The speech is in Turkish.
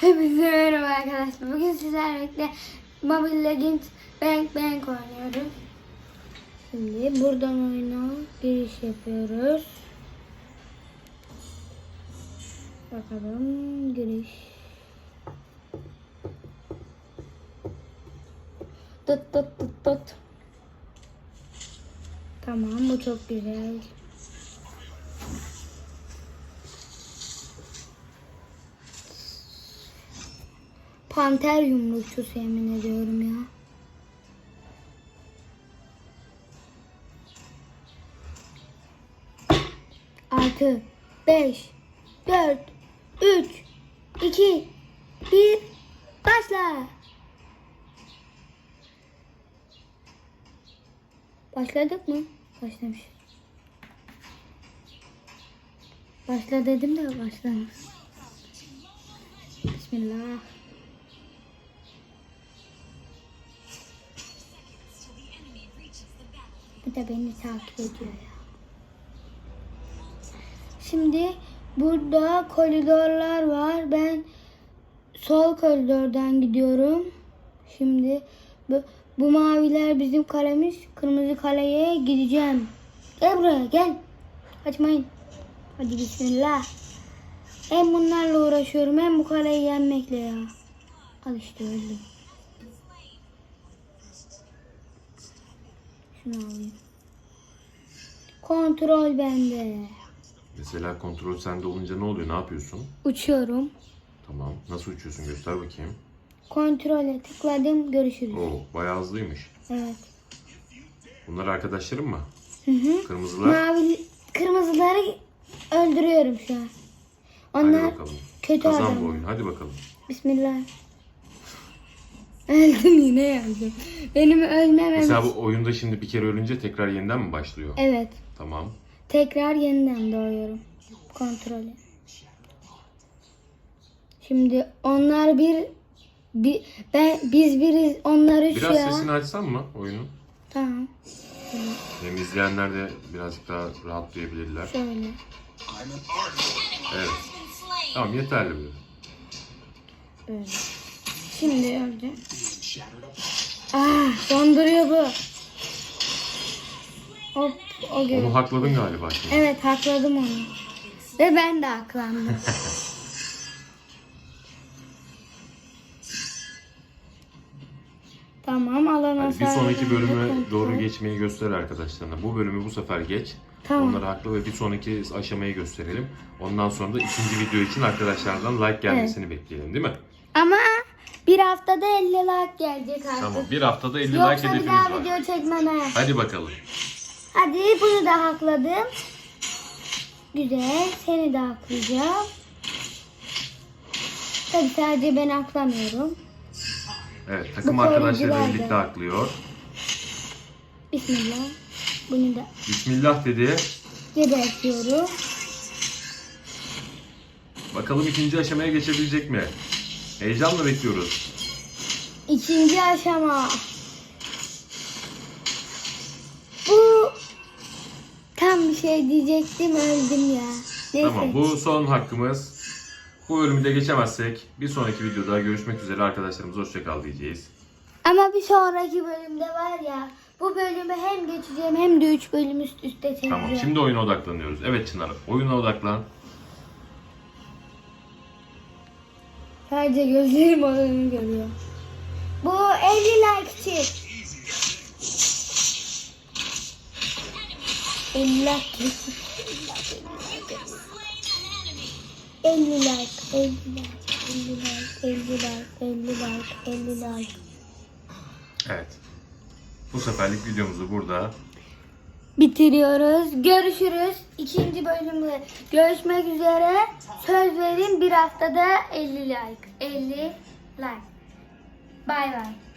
Hepinize merhaba arkadaşlar. Bugün sizlerle Mobile Legends Bank Bank oynuyoruz. Şimdi buradan oyuna giriş yapıyoruz. Bakalım giriş. Tut tut tut tut. Tamam bu çok güzel. Panter yumrukçusu yemin ediyorum ya. Artı 5 4 3 2 1 Başla. Başladık mı? Başlamış. Başla dedim de başlamış. Bismillah. Bu da beni takip ediyor ya. Şimdi burada koridorlar var. Ben sol koridordan gidiyorum. Şimdi bu, bu maviler bizim kalemiz. Kırmızı kaleye gideceğim. Gel buraya gel. Kaçmayın. Hadi bismillah. Hem bunlarla uğraşıyorum hem bu kaleyi yenmekle ya. Al işte öldüm. Şunu alayım. Kontrol bende. Mesela kontrol sende olunca ne oluyor? Ne yapıyorsun? Uçuyorum. Tamam. Nasıl uçuyorsun? Göster bakayım. Kontrole tıkladım. Görüşürüz. Oo, bayağı hızlıymış. Evet. Bunlar arkadaşlarım mı? Hı hı. Kırmızılar. Mavi kırmızıları öldürüyorum şu an. Hadi Onlar bakalım. kötü Kazan adam. bu oyunu. Hadi bakalım. Bismillah. Öldüm yine öldüm. Benim ölmem Mesela bu oyunda şimdi bir kere ölünce tekrar yeniden mi başlıyor? Evet. Tamam. Tekrar yeniden doğuyorum. Kontrole. Şimdi onlar bir, bir ben biz biriz onlar üç Biraz ya. sesini açsam mı oyunu? Tamam. Hem izleyenler de birazcık daha rahat duyabilirler. Şöyle. Evet. Tamam yeterli böyle. Böyle. Şimdi öldü. Ah donduruyor bu. Hop o gibi. Onu hakladın galiba şimdi. Evet hakladım onu. Ve ben de haklandım. tamam alan Hadi bir sonraki bölüme doğru geçmeyi göster arkadaşlarına. Bu bölümü bu sefer geç. Tamam. Onları haklı ve bir sonraki aşamayı gösterelim. Ondan sonra da ikinci video için arkadaşlardan like gelmesini bekleyelim değil mi? Ama bir haftada 50 like gelecek artık. Tamam. Bir haftada 50 like Yoksa bir hedefimiz daha var. video çekmeme. Hadi bakalım. Hadi bunu da hakladım. Güzel. Seni de haklayacağım. Tabii sadece ben haklamıyorum. Evet takım Bu koruyucular birlikte da. haklıyor. Bismillah. Bunu da Bismillah dedi. gebertiyorum. Bakalım ikinci aşamaya geçebilecek mi? Heyecanla bekliyoruz. İkinci aşama. Bu tam bir şey diyecektim öldüm ya. Neyse. Tamam bu son hakkımız. Bu bölümü de geçemezsek bir sonraki videoda görüşmek üzere arkadaşlarımız hoşçakal diyeceğiz. Ama bir sonraki bölümde var ya bu bölümü hem geçeceğim hem de 3 bölüm üst üste çekeceğim. Tamam şimdi oyuna odaklanıyoruz. Evet Çınar oyuna odaklan. Sadece gözlerim onu görüyor. Bu 50 like için. 50 like. 50 like, 50 like, 50 like, 50 like, 50 like, 50 like. Evet. Bu seferlik videomuzu burada Bitiriyoruz. Görüşürüz. İkinci bölümde görüşmek üzere. Söz verin bir haftada 50 like. 50 like. Bay bay.